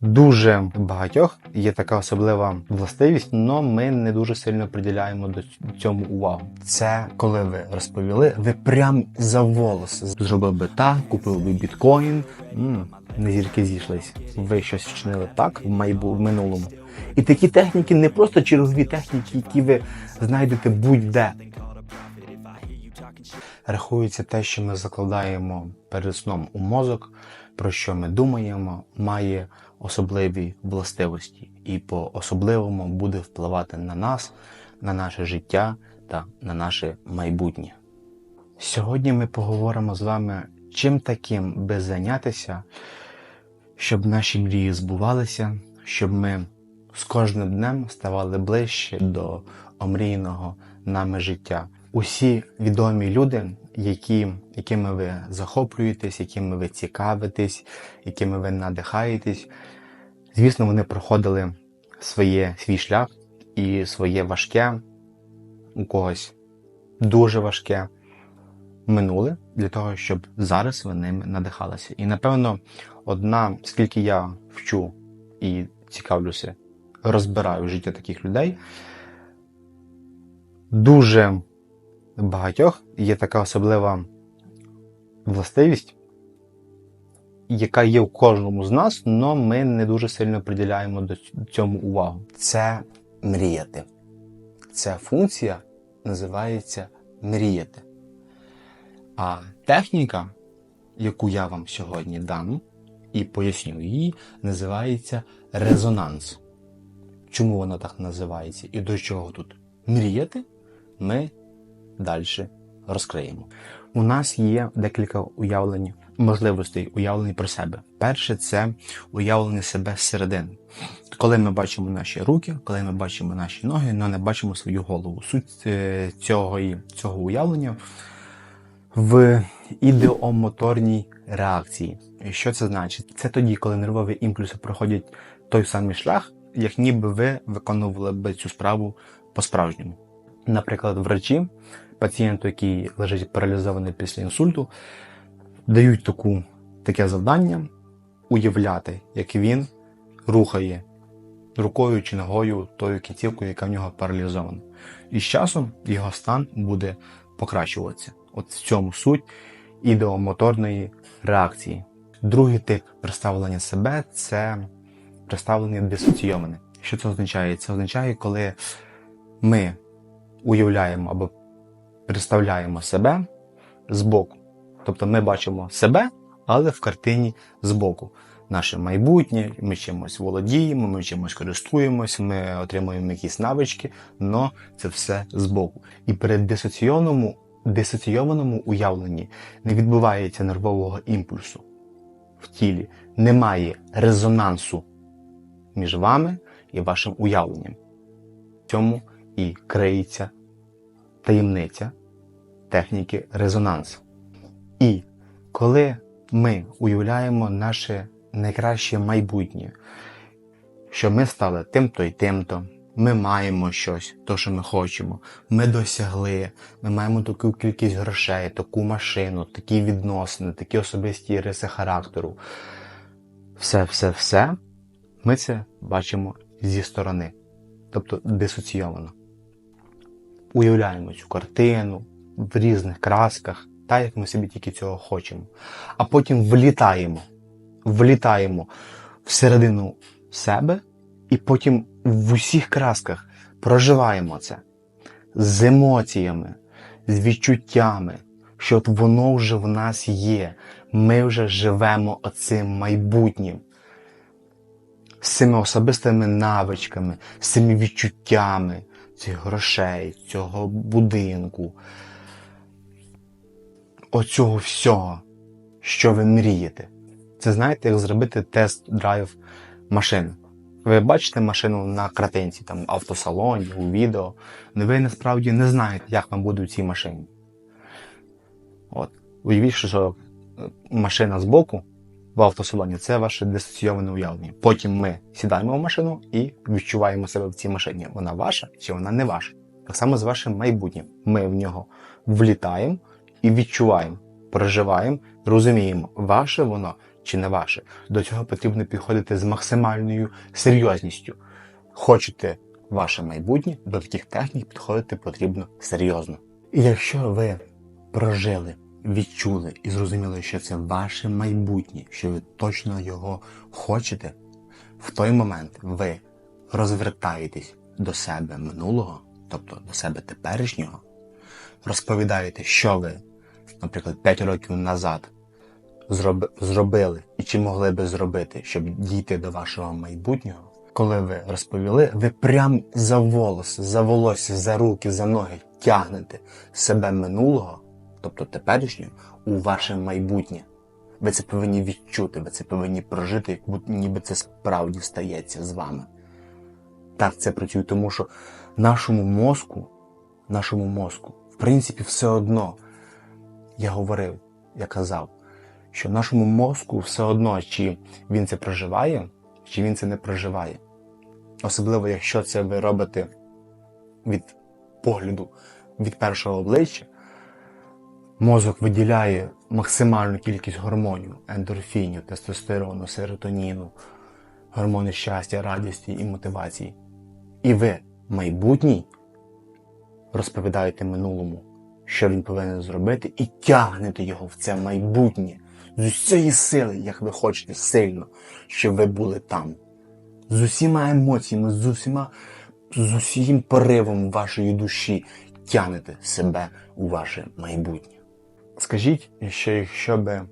Дуже багатьох є така особлива властивість, але ми не дуже сильно приділяємо до цьому увагу. Це коли ви розповіли, ви прям за волос зробив би так, купив би біткоін. не зірки зійшлись. Ви щось вчинили так в майбу в минулому. І такі техніки не просто чергові техніки, які ви знайдете будь-де. Рахується те, що ми закладаємо перед сном у мозок, про що ми думаємо, має особливі властивості і по особливому буде впливати на нас, на наше життя та на наше майбутнє. Сьогодні ми поговоримо з вами, чим таким би зайнятися, щоб наші мрії збувалися, щоб ми з кожним днем ставали ближче до омрійного нами життя. Усі відомі люди, які, якими ви захоплюєтесь, якими ви цікавитесь, якими ви надихаєтесь, звісно, вони проходили своє, свій шлях і своє важке, у когось дуже важке минуле для того, щоб зараз ви ними надихалися. І напевно, одна, скільки я вчу і цікавлюся, розбираю життя таких людей, дуже багатьох є така особлива властивість, яка є в кожному з нас, але ми не дуже сильно приділяємо до цьому увагу. Це мріяти. Ця функція називається мріяти. А техніка, яку я вам сьогодні дам і поясню її, називається резонанс. Чому вона так називається і до чого тут мріяти, ми далі розкриємо. У нас є декілька уявлень, можливостей уявлень про себе. Перше це уявлення себе зсередини. Коли ми бачимо наші руки, коли ми бачимо наші ноги, але не бачимо свою голову. Суть е, цього, цього уявлення в ідеомоторній реакції. Що це значить? Це тоді, коли нервові імпульси проходять той самий шлях, як ніби ви виконували би цю справу по-справжньому. Наприклад, врачі пацієнту, який лежить паралізований після інсульту, дають таку, таке завдання уявляти, як він рухає рукою чи ногою тою кінцівкою, яка в нього паралізована. І з часом його стан буде покращуватися. От в цьому суть ідеомоторної реакції. Другий тип представлення себе це представлення дисоційоване. Що це означає? Це означає, коли ми уявляємо або представляємо себе збоку. Тобто ми бачимо себе, але в картині збоку. Наше майбутнє, ми чимось володіємо, ми чимось користуємось, ми отримуємо якісь навички, але це все збоку. І при дисоційованому, дисоційованому уявленні не відбувається нервового імпульсу в тілі, немає резонансу між вами і вашим уявленням. В цьому і криється таємниця техніки резонансу. І коли ми уявляємо наше найкраще майбутнє, що ми стали тим-то і тим-то, ми маємо щось, то, що ми хочемо, ми досягли, ми маємо таку кількість грошей, таку машину, такі відносини, такі особисті риси характеру. Все, все, все, ми це бачимо зі сторони, тобто дисоційовано. Уявляємо цю картину в різних красках, так як ми собі тільки цього хочемо. А потім влітаємо, влітаємо всередину себе, і потім в усіх красках проживаємо це з емоціями, з відчуттями, що от воно вже в нас є. Ми вже живемо оцим майбутнім. З цими особистими навичками, з цими відчуттями цих грошей, цього будинку, оцього всього, що ви мрієте. Це знаєте, як зробити тест-драйв машини. Ви бачите машину на картинці, там, в автосалоні, у відео, але ви насправді не знаєте, як вам буде в цій машині. От. Уявіть, що е, машина збоку в автосалоні це ваше дисоційоване уявлення. Потім ми сідаємо в машину і відчуваємо себе в цій машині. Вона ваша чи вона не ваша. Так само з вашим майбутнім. Ми в нього влітаємо і відчуваємо, проживаємо, розуміємо, ваше воно чи не ваше. До цього потрібно підходити з максимальною серйозністю. Хочете ваше майбутнє, до таких технік підходити потрібно серйозно. І якщо ви прожили, відчули і зрозуміли, що це ваше майбутнє, що ви точно його хочете, в той момент ви розвертаєтесь до себе минулого, тобто до себе теперішнього, розповідаєте, що ви, наприклад, 5 років назад зроби- зробили і чи могли би зробити, щоб дійти до вашого майбутнього. Коли ви розповіли, ви прям за волоси, за волосся, за руки, за ноги тягнете себе минулого, тобто теперішнього, у ваше майбутнє. Ви це повинні відчути, ви це повинні прожити, як ніби це справді стається з вами. Так це працює, тому що нашому мозку, нашому мозку, в принципі, все одно, я говорив, я казав, що нашому мозку все одно, чи він це проживає, чи він це не проживає. Особливо, якщо це ви робите від погляду від першого обличчя, мозок виділяє максимальну кількість гормонів, ендорфінів, тестостерону, серотоніну, гормони щастя, радості і мотивації. І ви, майбутній, розповідаєте минулому, що він повинен зробити, і тягнете його в це майбутнє з усієї сили, як ви хочете, сильно, щоб ви були там. З усіма емоціями, з усіма, з усім поривом вашої душі тягнете себе у ваше майбутнє. Скажіть, що якщо би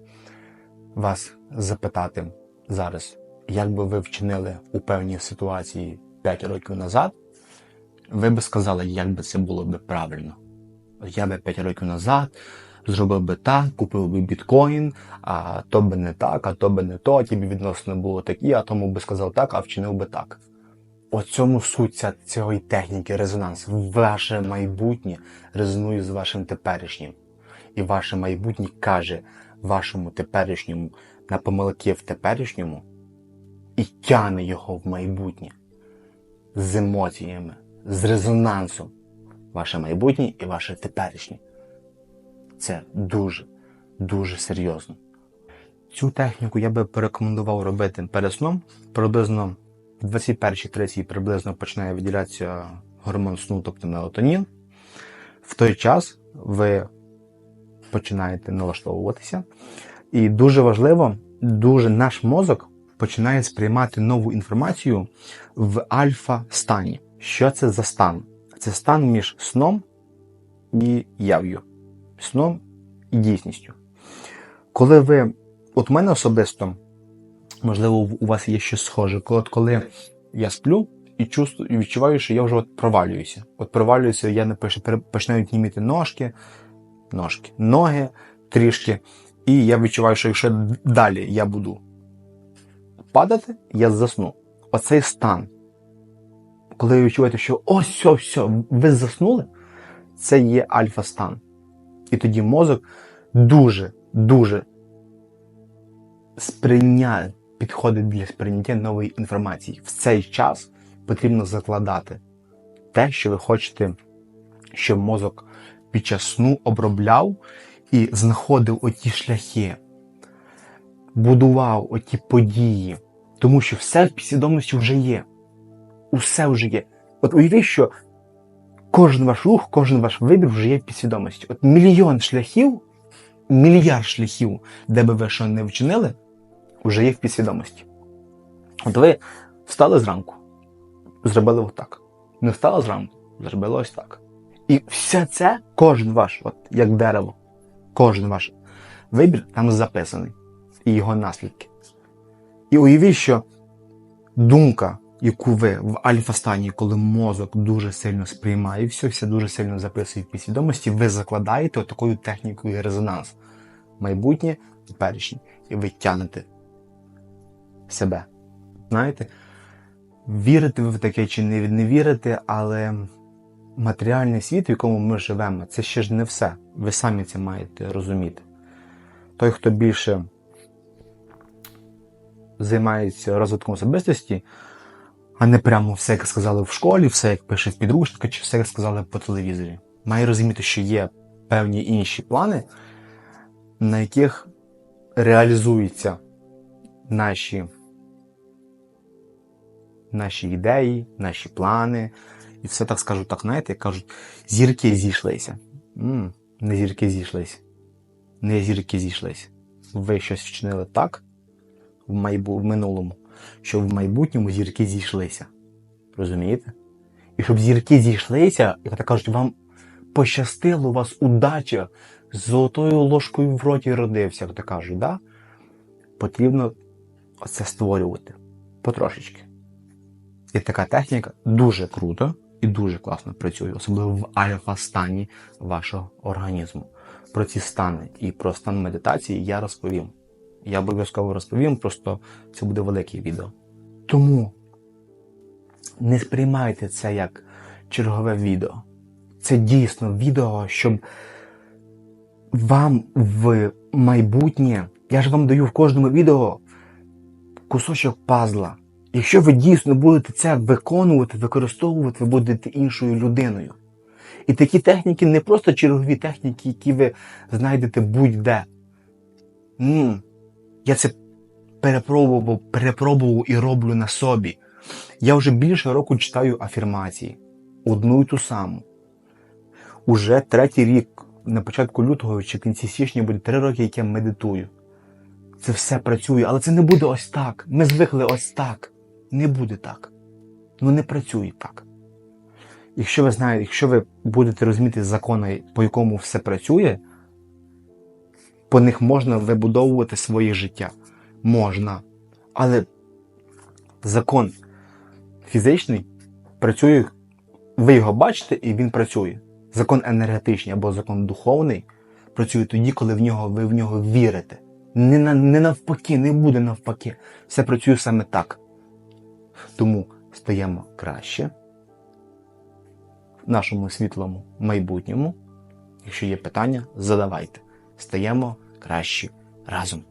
вас запитати зараз, як би ви вчинили у певній ситуації 5 років назад, ви би сказали, як би це було би правильно. Я би 5 років назад зробив би так, купив би біткоін, а то би не так, а то би не то, ті б відносини було такі, а тому би сказав так, а вчинив би так. О цьому суть цієї техніки резонанс. Ваше майбутнє резонує з вашим теперішнім. І ваше майбутнє каже вашому теперішньому на помилки в теперішньому і тягне його в майбутнє з емоціями, з резонансом. Ваше майбутнє і ваше теперішнє. Це дуже, дуже серйозно. Цю техніку я би порекомендував робити перед сном. Приблизно в 21-30 приблизно починає виділятися гормон сну, тобто мелатонін. В той час ви починаєте налаштовуватися. І дуже важливо, дуже наш мозок починає сприймати нову інформацію в альфа-стані. Що це за стан? Це стан між сном і яв'ю, сном і дійсністю. Коли ви, от мене особисто, можливо, у вас є щось схоже, коли, от коли я сплю і чувствую, відчуваю, що я вже от провалююся. От провалююся, я починають німіти ножки, ножки, ноги трішки, і я відчуваю, що якщо далі я буду падати, я засну. Оцей стан, коли ви відчуваєте, що ось все, все, ви заснули, це є альфа-стан. І тоді мозок дуже, дуже сприйняє, підходить для сприйняття нової інформації. В цей час потрібно закладати те, що ви хочете, щоб мозок під час сну обробляв і знаходив оті шляхи, будував оті події, тому що все в підсвідомості вже є. Усе вже є. От уявіть, що кожен ваш рух, кожен ваш вибір вже є в підсвідомості. От мільйон шляхів, мільярд шляхів, де би ви що не вчинили, вже є в підсвідомості. От ви встали зранку, зробили отак. Не встали зранку, зробили ось так. І все це, кожен ваш, от як дерево, кожен ваш вибір там записаний. І його наслідки. І уявіть, що думка, яку ви в альфа-стані, коли мозок дуже сильно сприймає, все, все дуже сильно записує в підсвідомості, ви закладаєте такою технікою резонанс. Майбутнє, теперішнє. І ви тянете себе. Знаєте, вірите ви в таке чи не, не вірите, але матеріальний світ, в якому ми живемо, це ще ж не все. Ви самі це маєте розуміти. Той, хто більше займається розвитком особистості, а не прямо все, як сказали в школі, все як пише в підручниках, чи все як сказали по телевізорі. Має розуміти, що є певні інші плани, на яких реалізується наші, наші ідеї, наші плани. І все так скажу, так, знаєте, як кажуть, зірки зійшлися. м не зірки зійшлися. Не зірки зійшлися. Ви щось вчинили так в, майбу... в минулому, що в майбутньому зірки зійшлися. Розумієте? І щоб зірки зійшлися, як так кажуть, вам пощастило, у вас удача з золотою ложкою в роті родився, як то кажуть, да? потрібно це створювати потрошечки. І така техніка дуже круто і дуже класно працює, особливо в альфа-стані вашого організму. Про ці стани і про стан медитації я розповім. Я обов'язково розповім, просто це буде велике відео. Тому не сприймайте це як чергове відео. Це дійсно відео, щоб вам в майбутнє, я ж вам даю в кожному відео кусочок пазла. Якщо ви дійсно будете це виконувати, використовувати, ви будете іншою людиною. І такі техніки не просто чергові техніки, які ви знайдете будь-де. Я це перепробував, перепробував і роблю на собі. Я вже більше року читаю афірмації. Одну і ту саму. Уже третій рік, на початку лютого чи кінці січня буде три роки, як я медитую. Це все працює, але це не буде ось так. Ми звикли ось так. Не буде так. Ну не працює так. Якщо ви знаєте, якщо ви будете розуміти закони, по якому все працює, по них можна вибудовувати своє життя. Можна. Але закон фізичний працює, ви його бачите, і він працює. Закон енергетичний або закон духовний працює тоді, коли в нього, ви в нього вірите. Не, на, не навпаки, не буде навпаки. Все працює саме так. Тому стаємо краще в нашому світлому майбутньому. Якщо є питання, задавайте. Стаємо краще разом.